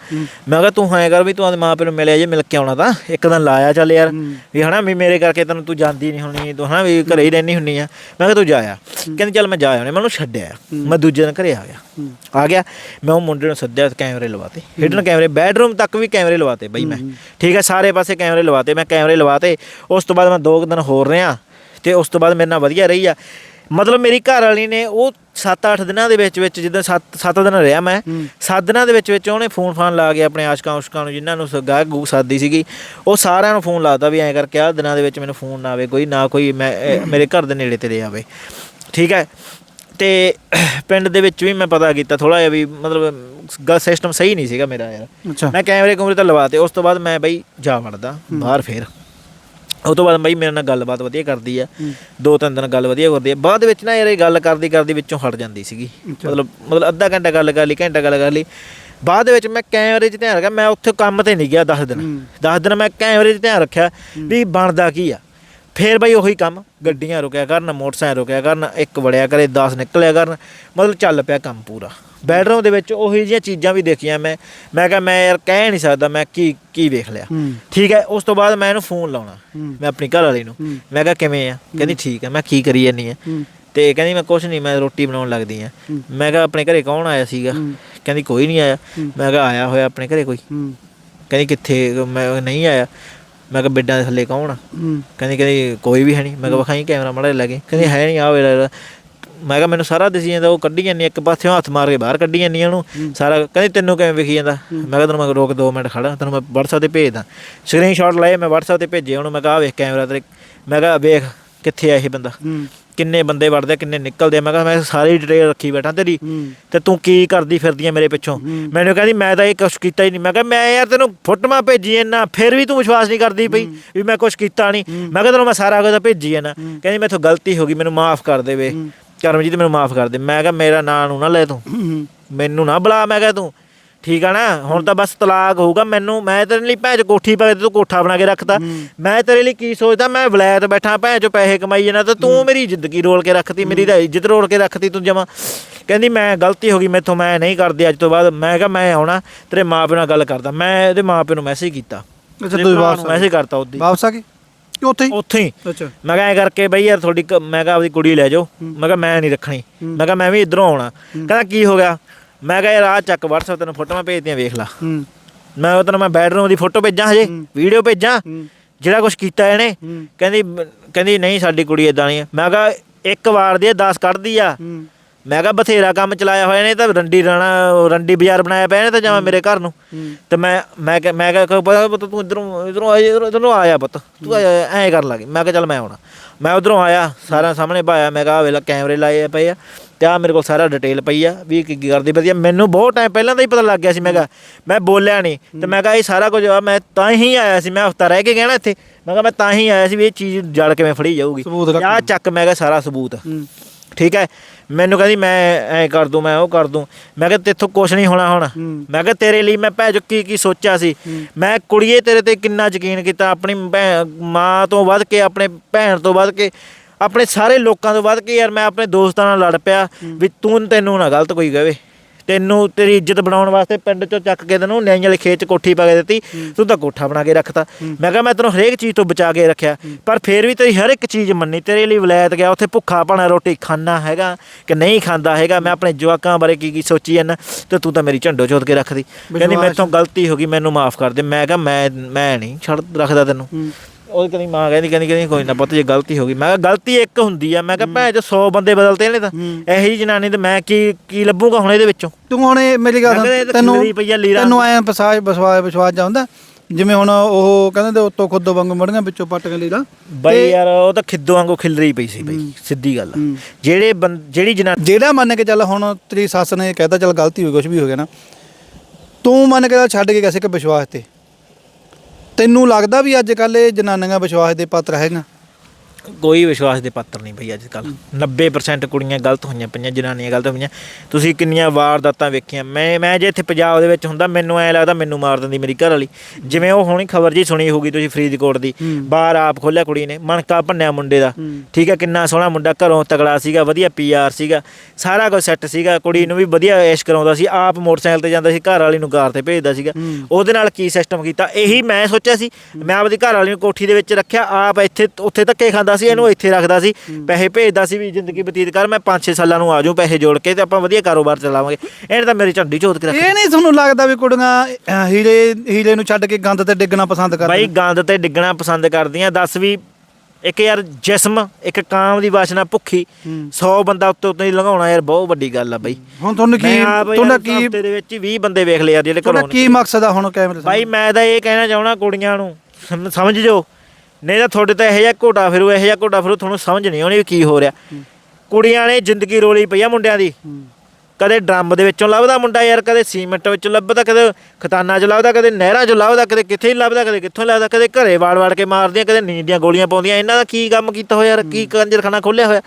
ਮੈਂ ਕਿਹਾ ਤੂੰ ਐਂ ਕਰ ਵੀ ਤੂੰ ਆਪਣੇ ਮਾਂ ਪਿਓ ਨੂੰ ਮਿਲਿਆ ਜੇ ਮਿਲ ਕੇ ਆਉਣਾ ਤਾਂ। ਇੱਕ ਦਿਨ ਲਾਇਆ ਚੱਲ ਯਾਰ ਵੀ ਹਨਾ ਵੀ ਮੇਰੇ ਕਰਕੇ ਤੈਨੂੰ ਤੂੰ ਜਾਂਦੀ ਨਹੀਂ ਹੋਣੀ ਤੂੰ ਹਨਾ ਵੀ ਘਰੇ ਹੀ ਰਹਿਣੀ ਹੁੰਨੀ ਆ। ਮੈਂ ਕਿਹਾ ਤੂੰ ਜਾ ਆ। ਕਹਿੰਦੀ ਚੱਲ ਮੈਂ ਜਾ ਆਉਣੇ ਮੈਂ ਉਹਨੂੰ ਛੱਡਿਆ। ਮੈਂ ਦੂਜੇ ਦਿਨ ਘਰੇ ਆ ਗਿਆ। ਆ ਗਿਆ। ਮੈਂ ਉਹ ਮੁੰਡੇ ਨੂੰ ਸੱਦਿਆ ਕੈਮਰੇ ਲਵਾਤੇ। ਹਿਡਨ ਕੈਮਰੇ ਬੈਡਰੂਮ ਤੱਕ ਵੀ ਕੈਮਰੇ ਲਵਾਤੇ ਬਈ ਮੈਂ। ਠੀਕ ਹੈ ਸਾਰੇ ਪਾਸੇ ਕੈਮਰੇ ਲਵਾਤੇ। ਮੈਂ ਕੈਮਰੇ ਲਵਾਤੇ। ਉਸ ਤੋਂ ਬਾਅਦ ਮੈਂ ਦੋ ਕੁ ਦਿਨ ਹੋਰ ਰਿਹਾ ਤੇ ਉਸ ਤੋਂ ਬਾਅਦ ਮੇਰੇ ਨਾਲ ਵਧੀਆ ਰਹੀ ਆ। ਮਤਲਬ ਮੇਰੀ ਘਰ ਵਾਲੀ ਨੇ ਉਹ 7-8 ਦਿਨਾਂ ਦੇ ਵਿੱਚ ਵਿੱਚ ਜਿੱਦਾਂ 7 7 ਦਿਨ ਰਿਹਾ ਮੈਂ 7 ਦਿਨਾਂ ਦੇ ਵਿੱਚ ਵਿੱਚ ਉਹਨੇ ਫੋਨ ਫਾਨ ਲਾ ਕੇ ਆਪਣੇ ਆਸ਼ਕਾਂ ਉਸ਼ਕਾਂ ਨੂੰ ਜਿਨ੍ਹਾਂ ਨੂੰ ਗਾਹ ਗੂ ਸਾਦੀ ਸੀਗੀ ਉਹ ਸਾਰਿਆਂ ਨੂੰ ਫੋਨ ਲਾਤਾ ਵੀ ਐਂ ਕਰਕੇ ਆ ਦਿਨਾਂ ਦੇ ਵਿੱਚ ਮੈਨੂੰ ਫੋਨ ਨਾ ਆਵੇ ਕੋਈ ਨਾ ਕੋਈ ਮੈਂ ਮੇਰੇ ਘਰ ਦੇ ਨੇੜੇ ਤੇਰੇ ਆਵੇ। ਠੀਕ ਹੈ? ਤੇ ਪਿੰਡ ਦੇ ਵਿੱਚ ਵੀ ਮੈਂ ਪਤਾ ਕੀਤਾ ਥੋੜਾ ਜਿਹਾ ਵੀ ਮਤਲਬ ਸਿਸਟਮ ਸਹੀ ਨਹੀਂ ਸੀਗਾ ਮੇਰਾ ਯਾਰ। ਮੈਂ ਕੈਮਰੇ ਕੁਮਰੇ ਤਾਂ ਲਵਾਤੇ ਉਸ ਤੋਂ ਬਾਅਦ ਮੈਂ ਬਈ ਜਾ ਵੜਦਾ ਬਾਹਰ ਫੇਰ। ਉਹ ਤੋਂ ਬਾਅਦ ਬਈ ਮੇਰੇ ਨਾਲ ਗੱਲਬਾਤ ਵਧੀਆ ਕਰਦੀ ਆ ਦੋ ਤਿੰਨ ਦਿਨ ਗੱਲ ਵਧੀਆ ਕਰਦੀ ਆ। ਬਾਅਦ ਵਿੱਚ ਨਾ ਯਾਰ ਇਹ ਗੱਲ ਕਰਦੀ ਕਰਦੀ ਵਿੱਚੋਂ ਹਟ ਜਾਂਦੀ ਸੀਗੀ। ਮਤਲਬ ਮਤਲਬ ਅੱਧਾ ਘੰਟਾ ਗੱਲ ਕਰ ਲਈ ਘੰਟਾ ਗੱਲ ਕਰ ਲਈ। ਬਾਅਦ ਵਿੱਚ ਮੈਂ ਕੈਮਰੇ 'ਚ ਧਿਆਨ ਰੱਖਿਆ ਮੈਂ ਉੱਥੇ ਕੰਮ ਤੇ ਨਹੀਂ ਗਿਆ 10 ਦਿਨ। 10 ਦਿਨ ਮੈਂ ਕੈਮਰੇ 'ਚ ਧਿਆਨ ਰੱਖਿਆ ਵੀ ਬਣਦਾ ਕੀ ਆ? ਫੇਰ ਬਈ ਉਹੀ ਕੰਮ ਗੱਡੀਆਂ ਰੁਕਿਆ ਕਰਨ ਮੋਟਰਸਾਈਕਲ ਰੁਕਿਆ ਕਰਨ ਇੱਕ ਵੜਿਆ ਕਰੇ 10 ਨਿਕਲਿਆ ਕਰਨ ਮਤਲਬ ਚੱਲ ਪਿਆ ਕੰਮ ਪੂਰਾ। ਬੈਡਰੂਮ ਦੇ ਵਿੱਚ ਉਹੀ ਜਿਹੀਆਂ ਚੀਜ਼ਾਂ ਵੀ ਦੇਖੀਆਂ ਮੈਂ ਮੈਂ ਕਿਹਾ ਮੈਂ ਯਾਰ ਕਹਿ ਨਹੀਂ ਸਕਦਾ ਮੈਂ ਕੀ ਕੀ ਵੇਖ ਲਿਆ। ਠੀਕ ਹੈ ਉਸ ਤੋਂ ਬਾਅਦ ਮੈਂ ਇਹਨੂੰ ਫੋਨ ਲਾਉਣਾ। ਮੈਂ ਆਪਣੀ ਘਰ ਵਾਲੀ ਨੂੰ। ਮੈਂ ਕਿਹਾ ਕਿਵੇਂ ਆ? ਕਹਿੰਦੀ ਠੀਕ ਹੈ ਮੈਂ ਕੀ ਕਰੀ ਜਾਨੀ ਆ? ਤੇ ਕਹਿੰਦੀ ਮੈਂ ਕੁਛ ਨਹੀਂ ਮੈਂ ਰੋਟੀ ਬਣਾਉਣ ਲੱਗਦੀ ਆ। ਮੈਂ ਕਿਹਾ ਆਪਣੇ ਘਰੇ ਕੌਣ ਆਇਆ ਸੀਗਾ। ਕਹਿੰਦੀ ਕੋਈ ਨਹੀਂ ਆਇਆ। ਮੈਂ ਕਿਹਾ ਆਇਆ ਹੋਇਆ ਆਪਣੇ ਘਰੇ ਕੋਈ। ਕਹਿੰਦੀ ਕਿੱਥੇ ਮੈਂ ਨਹੀਂ ਆਇਆ। ਮੈਂ ਕਿਹਾ ਬੈੱਡਾਂ ਦੇ ਥੱਲੇ ਕੌਣ ਆ? ਕਹਿੰਦੀ ਕਹਿੰਦੀ ਕੋਈ ਵੀ ਹੈ ਨਹੀਂ। ਮੈਂ ਕਿਹਾ ਵਿਖਾਈ ਕੈਮਰਾ ਮੜਾ ਲੱਗੇ ਕਹਿੰਦੀ ਹੈ ਨਹੀਂ ਆ ਵੇਲਾ ਮੈਂ ਕਿਹਾ ਮੈਨੂੰ ਸਾਰਾ ਦਿਸੀ ਜਾਂਦਾ ਉਹ ਕੱਢੀ ਜਾਂਦੀ ਇੱਕ ਪਾਸਿਓਂ ਹੱਥ ਮਾਰ ਕੇ ਬਾਹਰ ਕੱਢੀ ਜਾਂਦੀ ਉਹਨੂੰ। ਸਾਰਾ ਕਹਿੰਦੀ ਤੈਨੂੰ ਕਿਵੇਂ ਵਿਖੀ ਜਾਂਦਾ? ਮੈਂ ਕਿਹਾ ਤੈਨੂੰ ਮੈਂ ਰੋਕ 2 ਮਿੰਟ ਖੜਾ ਤੈਨੂੰ ਮੈਂ WhatsApp ਤੇ ਭੇਜਦਾ। ਸਕਰੀਨਸ਼ਾਟ ਲਏ ਮੈਂ WhatsApp ਤੇ ਭੇਜੇ ਉਹਨੂੰ। ਮੈਂ ਕਿਹਾ ਵੇਖ ਕੈਮਰਾ ਤੇਰੇ। ਮੈਂ ਕਿਹਾ ਵੇਖ। ਕਿੱਥੇ ਆ ਇਹ ਬੰਦਾ? ਕਿੰਨੇ ਬੰਦੇ ਵੜਦੇ ਕਿੰਨੇ ਨਿਕਲਦੇ। ਮੈਂ ਕਿਹਾ ਮੈਂ ਸਾਰੀ ਡਿਟੇਲ ਰੱਖੀ ਬੈਠਾ ਤੇਰੀ। ਤੇ ਤੂੰ ਕੀ ਕਰਦੀ ਫਿਰਦੀ ਆ ਮੇਰੇ ਪਿੱਛੋਂ? ਮੈਨੂੰ ਕਹਿੰਦੀ ਮੈਂ ਤਾਂ ਇਹ ਕੁਛ ਕੀਤਾ ਹੀ ਨਹੀਂ। ਮੈਂ ਕਿਹਾ ਮੈਂ ਯਾਰ ਤੈਨੂੰ ਫੋਟੋਆਂ ਭੇਜੀ ਇਹਨਾਂ ਫਿਰ ਵੀ ਤੂੰ ਵਿਸ਼ਵਾਸ ਨਹੀਂ ਕਰਦੀ ਪਈ ਵੀ ਮੈਂ ਕੁਛ ਕੀਤਾ ਨਹੀਂ। ਮੈਂ ਕਿਹਾ ਤੈਨੂੰ ਮੈਂ ਸਾਰਾ ਕੁਝ ਭੇਜੀ ਹੈ ਨਾ। ਕਹਿੰਦੀ ਮੈਥੋਂ ਗਲਤੀ ਹੋ ਗਈ ਮੈਨੂੰ ਮਾਫ ਕਰ ਦੇ ਵੇ ਕਰਮਜੀਤ ਮੈਨੂੰ ਮਾਫ ਕਰ ਦੇ। ਮੈਂ ਕਿਹਾ ਮੇਰਾ ਨਾਂ ਨੂੰ ਨਾ ਲੈ ਤੂੰ। ਮੈਨੂੰ ਨਾ ਬੁਲਾ ਮੈਂ ਕਿਹਾ ਤੂੰ। ਠੀਕ ਆ ਨਾ? ਹੁਣ ਤਾਂ ਬਸ ਤਲਾਕ ਹੋਊਗਾ ਮੈਨੂੰ। ਮੈਂ ਤੇਰੇ ਲਈ ਭੈਣ ਚ ਕੋਠੀ ਪਾ ਕੇ ਤੂੰ ਕੋਠਾ ਬਣਾ ਕੇ ਰੱਖਤਾ। ਮੈਂ ਤੇਰੇ ਲਈ ਕੀ ਸੋਚਦਾ? ਮੈਂ ਵਲਾਇਤ ਬੈਠਾ ਭੈਣ ਚ ਪੈਸੇ ਕਮਾਈ ਜਾਣਾ ਤੇ ਤੂੰ ਮੇਰੀ ਜ਼ਿੰਦਗੀ ਰੋਲ ਕੇ ਰੱਖਤੀ ਮੇਰੀ ਤਾਂ ਇੱਜ਼ਤ ਰੋਲ ਕੇ ਰੱਖਤੀ ਤੂੰ ਜਮਾ। ਕਹਿੰਦੀ ਮੈਂ ਗਲਤੀ ਹੋ ਗਈ ਮੈਥੋਂ ਮੈਂ ਨਹੀਂ ਕਰਦੀ ਅੱਜ ਤੋਂ ਬਾਅਦ। ਮੈਂ ਕਿਹਾ ਮੈਂ ਆਉਣਾ ਤੇਰੇ ਮਾਪਿਓ ਨਾਲ ਗੱਲ ਕਰਦਾ। ਮੈਂ ਇਹਦੇ ਮਾਪਿਓ ਨੂੰ ਮੈਸੇਜ ਕੀਤਾ। ਅੱਛਾ ਤੁਸੀਂ ਵਾਪਸ ਮੈਸੇਜ ਕਰਤਾ ਉਹਦੀ। ਵਾਪਸ ਆ ਗਏ? ਕਿ ਉੱਥੇ ਹੀ? ਉੱਥੇ ਹੀ। ਅੱਛਾ। ਮੈਂ ਕਿਹਾ ਐਂ ਕਰਕੇ ਬਈ ਯਾਰ ਤੁਹਾਡੀ ਮੈਂ ਕਿਹਾ ਆਪਦੀ ਕੁੜੀ ਲੈ ਜਾਓ। ਮੈਂ ਕਿਹਾ ਮੈਂ ਨਹੀਂ ਰੱਖਣੀ। ਮੈਂ ਕਿਹਾ ਮੈਂ ਵੀ ਇਧਰੋਂ ਆਉਣਾ। ਕਹਿੰਦਾ ਕੀ ਹੋ ਗਿਆ? ਮੈਂ ਕਿਹਾ ਯਾਰ ਆ ਚੱਕ WhatsApp ਤੈਨੂੰ ਫੋਟੋਆਂ ਭੇਜਦੀਆਂ ਵੇਖ ਲੈ। ਹੂੰ। ਮੈਂ ਉਹ ਤੈਨੂੰ ਮੈਂ ਬੈਡਰੂਮ ਦੀ ਫੋਟੋ ਭੇਜਾਂ ਹਜੇ ਵੀਡੀਓ ਭੇਜਾਂ? ਜਿਹੜਾ ਕੁਝ ਕੀਤਾ ਇਹਨੇ ਕਹਿੰਦੀ ਕਹਿੰਦੀ ਨਹੀਂ ਸਾਡੀ ਕੁੜੀ ਇਦਾਂ ਨਹੀਂ ਮੈਂ ਕਿਹਾ ਇੱਕ ਵਾਰ ਦੀ 10 ਕੱਢਦੀ ਆ। ਮੈਂ ਕਿਹਾ ਬਥੇਰਾ ਕੰਮ ਚਲਾਇਆ ਹੋਇਆ ਨੇ ਤਾਂ ਰੰਡੀ ਰਾਣਾ ਰੰਡੀ ਬਾਜ਼ਾਰ ਬਣਾਇਆ ਪਿਆ ਨੇ ਤਾਂ ਜਾਵਾਂ ਮੇਰੇ ਘਰ ਨੂੰ। ਤੇ ਮੈਂ ਮੈਂ ਕਿਹਾ ਮੈਂ ਕਿਹਾ ਪਤਾ ਪੁੱਤ ਤੂੰ ਇਧਰੋਂ ਇਧਰੋਂ ਆ ਇਧਰੋਂ ਆਇਆ ਪੁੱਤ। ਤੂੰ ਐਂ ਕਰ ਲਾਂਗੇ ਮੈਂ ਕਿਹਾ ਚੱਲ ਮੈਂ ਆਉਣਾ। ਮੈਂ ਉਧਰੋਂ ਆਇਆ ਸਾਰਾ ਸਾਹਮਣੇ ਪਾਇਆ ਮੈਂ ਕਿਹਾ ਵੇਲਾ ਕੈਮਰੇ ਲਾਏ ਪਏ ਆ ਤੇ ਆ ਮੇਰੇ ਕੋਲ ਸਾਰਾ ਡਿਟੇਲ ਪਈ ਆ ਵੀ ਕੀ ਕੀ ਕਰਦੀ ਵਧੀਆ ਮੈਨੂੰ ਬਹੁਤ ਟਾਈਮ ਪਹਿਲਾਂ ਦਾ ਹੀ ਪਤਾ ਲੱਗ ਗਿਆ ਸੀ ਮੈਂ ਕਿਹਾ ਮੈਂ ਬੋਲਿਆ ਨਹੀਂ ਤੇ ਮੈਂ ਕਿਹਾ ਇਹ ਸਾਰਾ ਕੁਝ ਆ ਮੈਂ ਤਾਂ ਹੀ ਆਇਆ ਸੀ ਮੈਂ ਹਫਤਾ ਰਹਿ ਕੇ ਗਿਆ ਨਾ ਇੱਥੇ। ਮੈਂ ਕਿਹਾ ਮੈਂ ਤਾਂ ਹੀ ਆਇਆ ਸੀ ਵੀ ਇਹ ਚੀਜ਼ ਜੜ ਕਿਵੇਂ ਫੜੀ ਜਾਊਗੀ। ਆ ਚੱਕ ਮੈਂ ਕਿਹਾ ਸਾਰਾ ਸਬੂਤ। ਠੀਕ ਹੈ? ਮੈਨੂੰ ਕਹਿੰਦੀ ਮੈਂ ਐ ਕਰ ਦੂੰ ਮੈਂ ਉਹ ਕਰ ਦੂੰ। ਮੈਂ ਕਿਹਾ ਤੇਥੋਂ ਕੁਛ ਨਹੀਂ ਹੋਣਾ ਹੁਣ। ਮੈਂ ਕਿਹਾ ਤੇਰੇ ਲਈ ਮੈਂ ਭੈ ਕੀ ਕੀ ਸੋਚਿਆ ਸੀ? ਮੈਂ ਕੁੜੀਏ ਤੇਰੇ ਤੇ ਕਿੰਨਾ ਯਕੀਨ ਕੀਤਾ ਆਪਣੀ ਮਾਂ ਤੋਂ ਵੱਧ ਕੇ ਆਪਣੇ ਭੈਣ ਤੋਂ ਵੱਧ ਕੇ ਆਪਣੇ ਸਾਰੇ ਲੋਕਾਂ ਤੋਂ ਵੱਧ ਕੇ ਯਾਰ ਮੈਂ ਆਪਣੇ ਦੋਸਤਾਂ ਨਾਲ ਲੜ ਪਿਆ ਵੀ ਤੂੰ ਤੈਨੂੰ ਨਾ ਗਲਤ ਕੋਈ ਕਹੇ। ਤੈਨੂੰ ਤੇਰੀ ਇੱਜ਼ਤ ਬਣਾਉਣ ਵਾਸਤੇ ਪਿੰਡ ਚੋਂ ਚੱਕ ਕੇ ਤੈਨੂੰ ਨਿਆਂਈ ਵਾਲੇ ਖੇਤ ਚ ਕੋਠੀ ਪਾ ਕੇ ਦਿੱਤੀ ਤੂੰ ਤਾਂ ਕੋਠਾ ਬਣਾ ਕੇ ਰੱਖਤਾ। ਮੈਂ ਕਿਹਾ ਮੈਂ ਤੈਨੂੰ ਹਰੇਕ ਚੀਜ਼ ਤੋਂ ਬਚਾ ਕੇ ਰੱਖਿਆ। ਪਰ ਫੇਰ ਵੀ ਤੇਰੀ ਹਰ ਇੱਕ ਚੀਜ਼ ਮੰਨੀ। ਤੇਰੇ ਲਈ ਵਲਾਇਤ ਗਿਆ ਉੱਥੇ ਭੁੱਖਾ ਭਾਣਾ ਰੋਟੀ ਖਾਣਾ ਹੈਗਾ ਕਿ ਨਹੀਂ ਖਾਂਦਾ ਹੈਗਾ? ਮੈਂ ਆਪਣੇ ਜਵਾਕਾਂ ਬਾਰੇ ਕੀ ਕੀ ਸੋਚੀ ਜਾਂਦਾ? ਤੇ ਤੂੰ ਤਾਂ ਮੇਰੀ ਝੰਡੋ ਚੋਦ ਕੇ ਰੱਖਦੀ। ਕਹਿੰਦੀ ਵਿਸ਼ਵਾਸ- ਮੈਥੋਂ ਗਲਤੀ ਹੋ ਗਈ ਮੈਨੂੰ ਮਾਫ ਕਰ ਦੇ। ਮੈਂ ਕਿਹਾ ਮੈਂ ਮੈਂ ਨਹੀਂ ਛੱਡ ਰੱਖਦਾ ਤੈਨੂੰ। ਉਹ ਕਹਿੰਦੀ ਮਾਂ ਕਹਿੰਦੀ ਕਹਿੰਦੀ ਕਹਿੰਦੀ ਕੋਈ ਨਾ ਪੁੱਤ ਜੇ ਗਲਤੀ ਹੋ ਗਈ। ਮੈਂ ਕਿਹਾ ਗਲਤੀ ਇੱਕ ਹੁੰਦੀ ਆ। ਮੈਂ ਕਿਹਾ ਭੈਣ ਚ 100 ਬੰਦੇ ਬਦਲਤੇ ਇਹਨੇ ਤਾਂ। ਇਹੋ ਜਨਾਨੀ ਤੇ ਮੈਂ ਕੀ ਕੀ ਲੱਭੂਗਾ ਹੁਣ ਇਹਦੇ ਵਿੱਚੋਂ? ਤੂੰ ਹੁਣ ਇਹ ਮੇਰੀ ਗੱਲ ਸੁਣ, ਤੈਨੂੰ ਤੈਨੂੰ ਐ ਵਿਸ਼ਵਾਸ ਵਿਸ਼ਵਾਸ ਵਿਸ਼ਵਾਸ ਜਾਂਦਾ ਜਿਵੇਂ ਹੁਣ ਉਹ ਕਹਿੰਦੇ ਤੇ ਉੱਤੋਂ ਖੁੱਦ ਵਾਂਗੂ ਮੜੀਆਂ ਵਿੱਚੋਂ ਪੱਟ ਕੇ ਲੀਰਾ। ਬਈ ਯਾਰ ਉਹ ਤਾਂ ਖਿੱਦੋ ਵਾਂਗੂ ਖਿਲਰੀ ਪਈ ਸੀ ਬਈ ਸਿੱਧੀ ਗੱਲ ਆ। ਜਿਹੜੇ ਬੰ- ਜਿਹੜੀ ਜਨਾਨੀ ਜਿਹੜਾ ਮੰਨ ਕੇ ਚੱਲ ਹੁਣ ਤੇਰੀ ਸੱਸ ਨੇ ਕਹਿਤਾ ਚੱਲ ਗਲਤੀ ਹੋ ਗਈ ਕੁਝ ਵੀ ਹੋ ਗਿਆ ਨਾ। ਤੂੰ ਮੰਨ ਕੇ ਚੱਲ ਛੱਡ ਕੇ ਕਿਸੇ ਕੇ ਵਿਸ਼ਵਾਸ ਤੇ। ਤੈਨੂੰ ਲੱਗਦਾ ਵੀ ਅੱਜ ਕੱਲ ਇਹ ਜਨਾਨੀਆਂ ਵਿਸ਼ਵਾਸ ਦੇ ਪਾਤਰ ਹੈਗੀਆਂ? ਕੋਈ ਵਿਸ਼ਵਾਸ ਦੇ ਪਾਤਰ ਨਹੀਂ ਬਈ ਅੱਜ ਕੱਲ 90% ਕੁੜੀਆਂ ਗਲਤ ਹੋਈਆਂ ਪਈਆਂ ਜਨਾਨੀਆਂ ਗਲਤ ਹੋਈਆਂ। ਤੁਸੀਂ ਕਿੰਨੀਆਂ ਵਾਰਦਾਤਾਂ ਵੇਖੀਆਂ। ਮੈਂ ਮੈਂ ਜੇ ਇੱਥੇ ਪੰਜਾਬ ਦੇ ਵਿੱਚ ਹੁੰਦਾ ਮੈਨੂੰ ਐ ਲੱਗਦਾ ਮੈਨੂੰ ਮਾਰ ਦਿੰਦੀ ਮੇਰੀ ਘਰ ਵਾਲੀ। ਜਿਵੇਂ ਉਹ ਹੁਣੀ ਖਬਰ ਜੀ ਸੁਣੀ ਹੋਗੀ ਤੁਸੀਂ ਫਰੀਦਕੋਟ ਦੀ। ਬਾਹਰ ਆਪ ਖੋਲਿਆ ਕੁੜੀ ਨੇ ਮਣਕਾ ਭੰਨਿਆ ਮੁੰਡੇ ਦਾ। ਠੀਕ ਹੈ ਕਿੰਨਾ ਸੋਹਣਾ ਮੁੰਡਾ ਘਰੋਂ ਤਗੜਾ ਸੀਗਾ ਵਧੀਆ ਪੀਆਰ ਸੀਗਾ। ਸਾਰਾ ਕੁਝ ਸੈੱਟ ਸੀਗਾ। ਕੁੜੀ ਨੂੰ ਵੀ ਵਧੀਆ ਐਸ਼ ਕਰਾਉਂਦਾ ਸੀ। ਆਪ ਮੋਟਰਸਾਈਕਲ ਤੇ ਜਾਂਦਾ ਸੀ ਘਰ ਵਾਲੀ ਨੂੰ ਕਾਰ ਤੇ ਭੇਜਦਾ ਸੀਗਾ। ਉਹਦੇ ਨਾਲ ਕੀ ਸਿਸਟਮ ਕੀਤਾ? ਇਹੀ ਮੈਂ ਸੋਚਿਆ ਸੀ। ਮੈਂ ਆਪਦੀ ਘਰ ਵਾਲੀ ਨੂੰ ਕੋਠੀ ਦੇ ਵਿੱਚ ਰੱਖਿਆ। ਆਪ ਇੱਥੇ ਉੱਥੇ ਧੱਕੇ ਖਾਂਦਾ ਸੀ ਇਹਨੂੰ ਇੱਥੇ ਰੱਖਦਾ ਸੀ ਪੈਸੇ ਭੇਜਦਾ ਸੀ ਵੀ ਜ਼ਿੰਦਗੀ ਬਤੀਤ ਕਰ ਮੈਂ 5-6 ਸਾਲਾਂ ਨੂੰ ਆ ਜਾਊਂ ਪੈਸੇ ਜੋੜ ਕੇ ਤੇ ਆਪਾਂ ਵਧੀਆ ਕਾਰੋਬਾਰ ਚਲਾਵਾਂਗੇ। ਇਹਨੇ ਤਾਂ ਮੇਰੀ ਝੰਡੀ ਝੋਤ ਕੇ ਰੱਖੀ। ਇਹ ਨਹੀਂ ਤੁਹਾਨੂੰ ਲੱਗਦਾ ਵੀ ਕੁੜੀਆਂ ਹੀਰੇ ਹੀਰੇ ਨੂੰ ਛੱਡ ਕੇ ਗੰਦ ਤੇ ਡਿੱਗਣਾ ਪਸੰਦ ਬਾਈ ਕਰਦੀਆਂ ਗੰਦ ਤੇ ਡਿੱਗਣਾ ਪਸੰਦ ਕਰਦੀਆਂ। ਦੱਸ ਵੀ ਇੱਕ ਯਾਰ ਜਿਸਮ ਇੱਕ ਕਾਮ ਦੀ ਵਾਸ਼ਨਾ ਭੁੱਖੀ ਹੂੰ। 100 ਬੰਦਾ ਉੱਤੇ ਉੱਤੇ ਲੰਘਾਉਣਾ ਯਾਰ ਬਹੁਤ ਵੱਡੀ ਗੱਲ ਆ ਬਾਈ। ਹੁਣ ਤੁਹਾਨੂੰ ਕੀ ਤੁਹਾਡਾ ਕੀ ਹਫ਼ਤੇ ਦੇ ਵਿੱਚ ਹੀ 20 ਬੰਦੇ ਵੇਖ ਯਾਰ ਜਿਹੜੇ ਤੁਹਾਡਾ ਘਰੋਂ ਕੀ ਮਕਸਦ ਆ ਹੁਣ ਕੈਮਰੇ ਬਾਈ ਮੈਂ ਤਾਂ ਇਹ ਕਹਿਣਾ ਚਾਹਣਾ ਕੁੜੀਆਂ ਨੂੰ ਸਮ- ਸਮਝ ਜੋ ਨਹੀਂ ਤਾਂ ਤੁਹਾਡੇ ਤਾਂ ਇਹੋ ਜਿਹਾ ਘੋਟਾ ਫਿਰੂ ਇਹੋ ਜਿਹਾ ਘੋਟਾ ਫਿਰੂ ਤੁਹਾਨੂੰ ਸਮਝ ਨਹੀਂ ਆਉਣੀ ਵੀ ਕੀ ਹੋ ਰਿਹਾ। ਕੁੜੀਆਂ ਨੇ ਜ਼ਿੰਦਗੀ ਰੋਲੀ ਪਈ ਆ ਮੁੰਡਿਆਂ ਦੀ। ਕਦੇ ਡਰਮ ਦੇ ਵਿੱਚੋਂ ਲੱਭਦਾ ਮੁੰਡਾ ਯਾਰ ਕਦੇ ਸੀਮੈਂਟ ਵਿੱਚੋਂ ਲੱਭਦਾ ਕਦੇ ਖਤਾਨਾਂ 'ਚ ਲੱਭਦਾ ਕਦੇ ਨਹਿਰਾਂ 'ਚ ਲੱਭਦਾ ਕਦੇ ਕਿੱਥੇ ਲੱਭਦਾ ਕਦੇ ਕਿੱਥੋਂ ਲੱਭਦਾ ਕਦੇ ਘਰੇ ਵਾੜ-ਵਾੜ ਕੇ ਮਾਰਦੀਆਂ ਕਦੇ ਨੀਂਦ ਦੀਆਂ ਗੋਲੀਆਂ ਪਾਉਂਦੀਆਂ। ਇਹਨਾਂ ਦਾ ਕੀ ਕੰਮ ਕੀਤਾ ਹੋਇਆ ਯਾਰ? ਕੀ ਕੰਜਰਖਾਨਾ ਖੋਲਿਆ ਹੋਇਆ?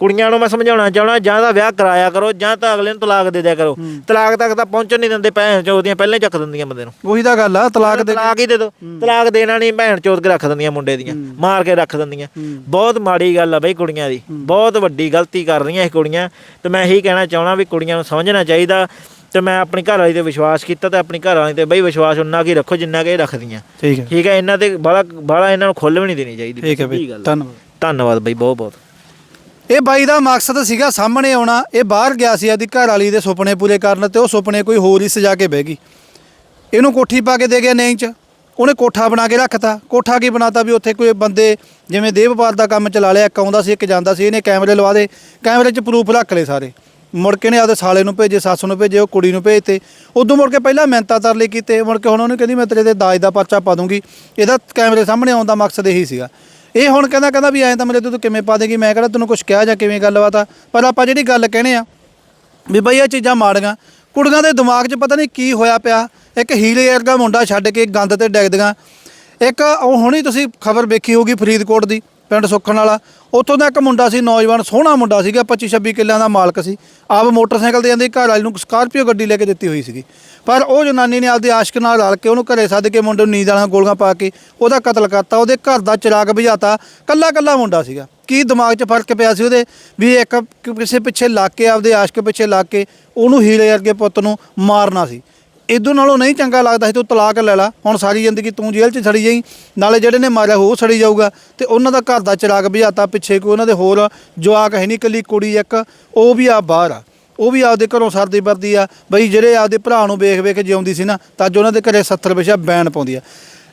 ਕੁੜੀਆਂ ਨੂੰ ਮੈਂ ਸਮਝਾਉਣਾ ਚਾਹਣਾ ਜਾਂ ਤਾਂ ਵਿਆਹ ਕਰਾਇਆ ਕਰੋ ਜਾਂ ਤਾਂ ਅਗਲੇ ਨੂੰ ਤਲਾਕ ਦੇ ਦਿਆ ਕਰੋ। ਤਲਾਕ ਤੱਕ ਤਾਂ ਪਹੁੰਚਣ ਨਹੀਂ ਦਿੰਦੇ ਭੈਣ ਚੋਦੀਆਂ ਪਹਿਲਾਂ ਹੀ ਚੱਕ ਦਿੰਦੀਆਂ ਬੰਦੇ ਨੂੰ। ਉਹੀ ਤਾਂ ਗੱਲ ਆ ਤਲਾਕ ਦੇ ਤਲਾਕ ਹੀ ਦੇ ਦੋ ਤਲਾਕ ਦੇਣਾ ਨਹੀਂ ਭੈਣ ਚੋਦ ਕੇ ਰੱਖ ਦਿੰਦੀਆਂ ਮੁੰਡੇ ਦੀਆਂ ਮਾਰ ਕੇ ਰੱਖ ਦਿੰਦੀਆਂ। ਬਹੁਤ ਮਾੜੀ ਗੱਲ ਆ ਬਈ ਕੁੜੀਆਂ ਦੀ। ਬਹੁਤ ਵੱਡੀ ਗਲਤੀ ਕਰ ਰਹੀਆਂ ਇਹ ਕੁੜੀਆਂ। ਤੇ ਮੈਂ ਇਹੀ ਕਹਿਣਾ ਚਾਹਣਾ ਵੀ ਕੁੜੀਆਂ ਨੂੰ ਸਮਝਣਾ ਚਾਹੀਦਾ। ਤੇ ਮੈਂ ਆਪਣੀ ਘਰ ਵਾਲੀ ਤੇ ਵਿਸ਼ਵਾਸ ਕੀਤਾ ਤੇ ਆਪਣੀ ਘਰ ਵਾਲੀ ਤੇ ਬਈ ਵਿਸ਼ਵਾਸ ਉਨਾ ਕੀ ਰੱਖੋ ਜਿੰਨਾ ਕਿ ਇਹ ਰੱਖਦੀਆਂ। ਠੀਕ ਹੈ। ਠੀਕ ਹੈ ਇਹਨਾਂ ਤੇ ਬਾਲਾ ਬਾਲਾ ਇਹਨਾਂ ਨੂੰ ਖੁੱਲ ਵੀ ਨਹੀਂ ਦੇਣੀ ਚਾਹੀਦੀ। ਠੀਕ ਹੈ ਬਈ। ਧੰਨਵਾਦ। ਧੰਨਵਾਦ ਬਈ ਬਹੁਤ ਬਹੁਤ ਇਹ ਬਾਈ ਦਾ ਮਕਸਦ ਸੀਗਾ ਸਾਹਮਣੇ ਆਉਣਾ। ਇਹ ਬਾਹਰ ਗਿਆ ਸੀ ਆਦੀ ਘਰ ਵਾਲੀ ਦੇ ਸੁਪਨੇ ਪੂਰੇ ਕਰਨ ਤੇ ਉਹ ਸੁਪਨੇ ਕੋਈ ਹੋਰ ਹੀ ਸਜਾ ਕੇ ਬਹਿ ਗਈ। ਇਹਨੂੰ ਕੋਠੀ ਪਾ ਕੇ ਦੇ ਗਿਆ ਨਹੀਂ ਚ। ਉਹਨੇ ਕੋਠਾ ਬਣਾ ਕੇ ਰੱਖਤਾ। ਕੋਠਾ ਕੀ ਬਣਾਤਾ ਵੀ ਉੱਥੇ ਕੋਈ ਬੰਦੇ ਜਿਵੇਂ ਦੇਹ ਵਪਾਰ ਦਾ ਕੰਮ ਚਲਾ ਲਿਆ, ਇੱਕ ਆਉਂਦਾ ਸੀ, ਇੱਕ ਜਾਂਦਾ ਸੀ, ਇਹਨੇ ਕੈਮਰੇ ਲਵਾ ਦੇ। ਕੈਮਰੇ 'ਚ ਪ੍ਰੂਫ ਰੱਖ ਲਏ ਸਾਰੇ। ਮੁੜ ਕੇ ਨੇ ਆਪਦੇ ਸਾਲੇ ਨੂੰ ਭੇਜੇ, ਸੱਸ ਨੂੰ ਭੇਜੇ, ਉਹ ਕੁੜੀ ਨੂੰ ਭੇਜਤੇ। ਉਦੋਂ ਮੁੜ ਕੇ ਪਹਿਲਾਂ ਮਿਹਨਤਾਂ ਤਰਲੇ ਕੀਤੇ। ਮੁੜ ਕੇ ਹੁਣ ਉਹਨੂੰ ਕਹਿੰਦੀ, ਮੈਂ ਤੇਰੇ ਤੇ ਦਾਜ ਦਾ ਪਰਚਾ ਪਾ ਦੂੰਗੀ। ਇਹਦਾ ਕੈਮਰੇ ਸਾਹਮਣੇ ਆਉਣ ਦਾ ਮਕਸਦ ਇਹੀ ਸੀਗਾ। ਇਹ ਹੁਣ ਕਹਿੰਦਾ ਕਹਿੰਦਾ ਵੀ ਐਂ ਤਾਂ ਮੇਰੇ ਤੋਂ ਤੂੰ ਕਿਵੇਂ ਪਾ ਦੇਗੀ? ਮੈਂ ਕਹਿੰਦਾ ਤੈਨੂੰ ਕੁਝ ਕਿਹਾ ਜਾਂ ਕਿਵੇਂ ਗੱਲਬਾਤ ਆ? ਪਰ ਆਪਾਂ ਜਿਹੜੀ ਗੱਲ ਕਹਿੰਦੇ ਆ ਵੀ ਬਈ ਇਹ ਚੀਜ਼ਾਂ ਮਾੜੀਆਂ। ਕੁੜੀਆਂ ਦੇ ਦਿਮਾਗ 'ਚ ਪਤਾ ਨਹੀਂ ਕੀ ਹੋਇਆ ਪਿਆ। ਇੱਕ ਹੀਰੇ ਵਰਗਾ ਮੁੰਡਾ ਛੱਡ ਕੇ ਗੰਦ ਤੇ ਡਿੱਗਦੀਆਂ। ਇੱਕ ਉਹ ਹੁਣੀ ਤੁਸੀਂ ਖਬਰ ਵੇਖੀ ਹੋਗੀ ਫਰੀਦਕੋਟ ਦੀ। ਪਿੰਡ ਸੁੱਖਣ ਵਾਲਾ। ਉੱਥੋਂ ਦਾ ਇੱਕ ਮੁੰਡਾ ਸੀ, ਨੌਜਵਾਨ, ਸੋਹਣਾ ਮੁੰਡਾ ਸੀਗਾ 25 26 ਕਿੱਲਿਆਂ ਦਾ ਮਾਲਕ ਸੀ। ਆਪ ਮੋਟਰਸਾਈਕਲ ਤੇ ਜਾਂਦੀ, ਘਰ ਵਾਲੀ ਨੂੰ ਸਕਾਰਪੀਓ ਗੱਡੀ ਲੈ ਕੇ ਦਿੱਤੀ ਹੋਈ ਸੀਗੀ। ਪਰ ਉਹ ਜਨਾਨੀ ਨੇ ਆਪਦੇ ਆਸ਼ਕ ਨਾਲ ਰਲ ਕੇ ਉਹਨੂੰ ਘਰੇ ਸੱਦ ਕੇ ਮੁੰਡੇ ਨੂੰ ਨੀਂਦ ਵਾਲੀਆਂ ਗੋਲੀਆਂ ਪਾ ਕੇ ਉਹਦਾ ਕਤਲ ਕਰਤਾ। ਉਹਦੇ ਘਰ ਦਾ ਚਿਰਾਗ ਬੁਝਾਤਾ। ਕੱਲਾ ਕੱਲਾ ਮੁੰਡਾ ਸੀਗਾ। ਕੀ ਦਿਮਾਗ 'ਚ ਫ਼ਰਕ ਪਿਆ ਸੀ ਉਹਦੇ? ਵੀ ਇੱਕ ਕਿਸੇ ਪਿੱਛੇ ਲੱਗ ਕੇ, ਆਪਦੇ ਆਸ਼ਕ ਪਿੱਛੇ ਲੱਗ ਕੇ ਉਹਨੂੰ ਹੀਰੇ ਵਰਗੇ ਪੁੱਤ ਨੂੰ ਮਾਰਨਾ ਸੀ। ਇਦੋਂ ਨਾਲੋਂ ਨਹੀਂ ਚੰਗਾ ਲੱਗਦਾ ਸੀ, ਤੂੰ ਤਲਾਕ ਲੈ ਲਾ। ਹੁਣ ਸਾਰੀ ਜ਼ਿੰਦਗੀ ਤੂੰ ਜੇਲ੍ਹ 'ਚ ਸੜੀ ਜਾਈ, ਨਾਲੇ ਜਿਹੜੇ ਨੇ ਮਾਰਿਆ ਉਹ ਸੜੀ ਜਾਊਗਾ। ਤੇ ਉਹਨਾਂ ਦਾ ਘਰ ਦਾ ਚਿਰਾਗ ਬੁਝਾਤਾ ਪਿੱਛੇ ਕੋਈ, ਉਹਨਾਂ ਦੇ ਹੋਰ ਜਵਾਕ ਹੈ ਨਹੀਂ, ਇਕੱਲੀ ਕੁੜੀ ਇੱਕ, ਉਹ ਵੀ ਆ ਬਾਹਰ ਆ। ਉਹ ਵੀ ਆਪਦੇ ਘਰੋਂ ਸਰਦੀ ਵਰਦੀ ਆ। ਬਈ ਜਿਹੜੇ ਆਪਦੇ ਭਰਾ ਨੂੰ ਵੇਖ ਵੇਖ ਜਿਉਂਦੀ ਸੀ ਨਾ, ਤਾਂ ਜੋ ਉਹਨਾਂ ਦੇ ਘਰੇ 70 ਵਿਸ਼ਾ ਬੈਨ ਪਾਉਂਦੀ ਆ।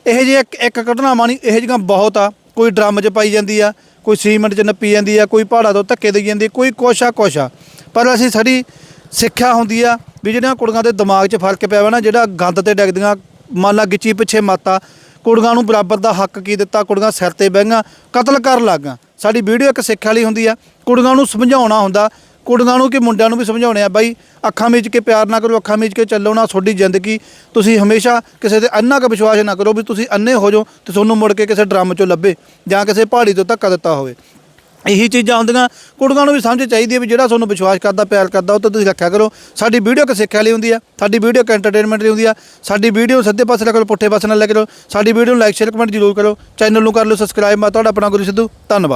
ਇਹ ਜੇ ਇੱਕ ਇੱਕ ਘਟਨਾਵਾਂ ਨਹੀਂ, ਇਹ ਜਿਹੀਆਂ ਬਹੁਤ ਆ। ਕੋਈ ਡਰਮ 'ਚ ਪਾਈ ਜਾਂਦੀ ਆ, ਕੋਈ ਸੀਮੈਂਟ 'ਚ ਨੱਪੀ ਜਾਂਦੀ ਆ, ਕੋਈ ਪਹਾੜਾਂ ਤੋਂ ਧੱਕੇ ਦੇਈ ਜਾਂਦੀ ਕੋਈ ਕੋਸ਼ਾ ਕੋਸ਼ਾ ਪਰ ਅਸੀਂ ਸਾਡੀ ਸਿੱਖਿਆ ਹੁੰਦੀ ਆ ਵੀ ਜਿਹੜੀਆਂ ਕੁੜੀਆਂ ਦੇ ਦਿਮਾਗ 'ਚ ਫ਼ਰਕ ਪਿਆ ਵਾ ਨਾ, ਜਿਹੜਾ ਗੰਦ ਤੇ ਡਿੱਗਦੀਆਂ, ਮੰਨ ਲਾ ਗਿੱਚੀ ਪਿੱਛੇ ਮਾਤਾ, ਕੁੜੀਆਂ ਨੂੰ ਬਰਾਬਰ ਦਾ ਹੱਕ ਕੀ ਦਿੱਤਾ, ਕੁੜੀਆਂ ਸਿਰ ਤੇ ਬਹਿਆਂ ਕਤਲ ਕਰਨ ਲੱਗਾ ਸਾਡੀ ਵੀਡੀਓ ਇੱਕ ਸਿੱਖਿਆ ਲਈ ਹੁੰਦੀ ਆ। ਕੁੜੀਆਂ ਨੂੰ ਸਮਝਾਉਣਾ ਹੁੰਦਾ, ਕੁੜੀਆਂ ਨੂੰ ਕਿ ਮੁੰਡਿਆਂ ਨੂੰ ਵੀ ਸਮਝਾਉਣੇ ਆ, ਬਾਈ ਅੱਖਾਂ ਮੀਚ ਕੇ ਪਿਆਰ ਨਾ ਕਰੋ, ਅੱਖਾਂ ਮੀਚ ਕੇ ਚੱਲੋ ਨਾ, ਤੁਹਾਡੀ ਜ਼ਿੰਦਗੀ, ਤੁਸੀਂ ਹਮੇਸ਼ਾ ਕਿਸੇ ਤੇ ਅੰਨਾ ਕੁ ਵਿਸ਼ਵਾਸ ਨਾ ਕਰੋ ਵੀ ਤੁਸੀਂ ਅੰਨੇ ਹੋ ਜਾਓ ਤੇ ਤੁਹਾਨੂੰ ਮੁੜ ਕੇ ਕਿਸੇ ਡਰਮ ਚੋਂ ਲੱਭੇ ਜਾਂ ਕਿਸੇ ਪਹਾੜੀ ਤੋਂ ਧੱਕਾ ਦਿੱਤਾ ਹੋਵੇ। ਇਹੀ ਚੀਜ਼ਾਂ ਹੁੰਦੀਆਂ, ਕੁੜੀਆਂ ਨੂੰ ਵੀ ਸਮਝ ਚਾਹੀਦੀ ਹੈ ਵੀ ਜਿਹੜਾ ਤੁਹਾਨੂੰ ਵਿਸ਼ਵਾਸ ਕਰਦਾ, ਪਿਆਰ ਕਰਦਾ, ਉਹ ਤਾਂ ਤੁਸੀਂ ਰੱਖਿਆ ਕਰੋ। ਸਾਡੀ ਵੀਡੀਓ ਕਿ ਸਿੱਖਿਆ ਲਈ ਹੁੰਦੀ ਆ, ਸਾਡੀ ਵੀਡੀਓ ਕਿ ਐਂਟਰਟੇਨਮੈਂਟ ਲਈ ਹੁੰਦੀ ਆ, ਸਾਡੀ ਵੀਡੀਓ ਸਿੱਧੇ ਪਾਸੇ ਰੱਖੋ ਪੁੱਠੇ ਪਾਸੇ ਨਾਲ ਲੈ ਕਰੋ ਸਾਡੀ ਵੀਡੀਓ ਨੂੰ ਲਾਈਕ ਸ਼ੇਅਰ ਕਮੈਂਟ ਜ਼ਰੂਰ ਕਰੋ ਚੈਨਲ ਨੂੰ ਕਰ ਲਓ ਸਬਸਕ੍ਰਾਈਬ ਮੈਂ ਤੁਹਾਡਾ ਆਪਣਾ ਗੁਰੂ ਸਿੱਧੂ, ਧੰਨਵਾਦ।